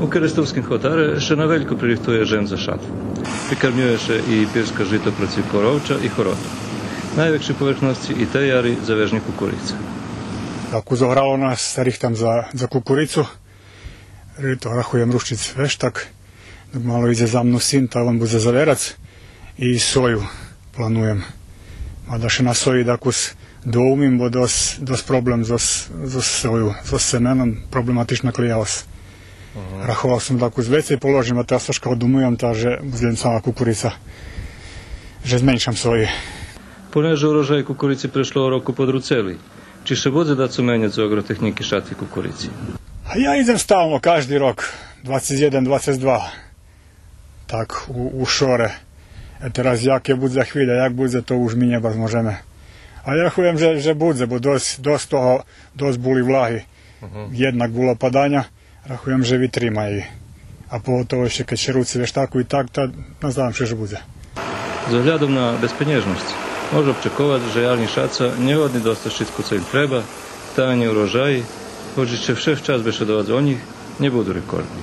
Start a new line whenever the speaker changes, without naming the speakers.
У Керестовських хотари ще на вельку приріхтує жем за шатву. Підкармлює ще і пірська жито проти коровча і хороту. Najväčšie povrchnosti i tej jary zavežne kukurica.
Ako zohralo nás, sa tam za, za kukuricu. To rachujem ruščic veštak. Dok malo ide za mnou syn, tak on bude zaverac. I soju planujem. Mada še na soji dakus doumim, bo dos, dos problem zos, zos soju, zos semenom, problematična klijavos. Uh-huh. Rachoval som takú z vecej položím a teraz troška odumujem, takže budem sama kukurica. Že zmenšam svoje.
Ponieważ urożaj kukurycy przeszło roku pod ruceli. Czy się będzie dać zmieniać z agrotechniki szaty
kukurycy? Ja idę stałno, każdy rok, 21-22. Tak, u, u szore. A teraz jakie budzę chwilę, jak budzę, to już mi nie możemy. A ja chujem, że, że budzę, bo dość, dość toho, dość bóli wlahy. Uh -huh. Jednak było padania. rachujem, že vytrímají. A pogotovo ešte, keď šerúci vieš taku i tak, to nazdávam, že bude.
З оглядом на безпеніжність може очікувати, що ярні шаца не годні достати wszystko, co im треба, тані урожаї, хоч ще все в час вишедувати за них, не будуть рекордні.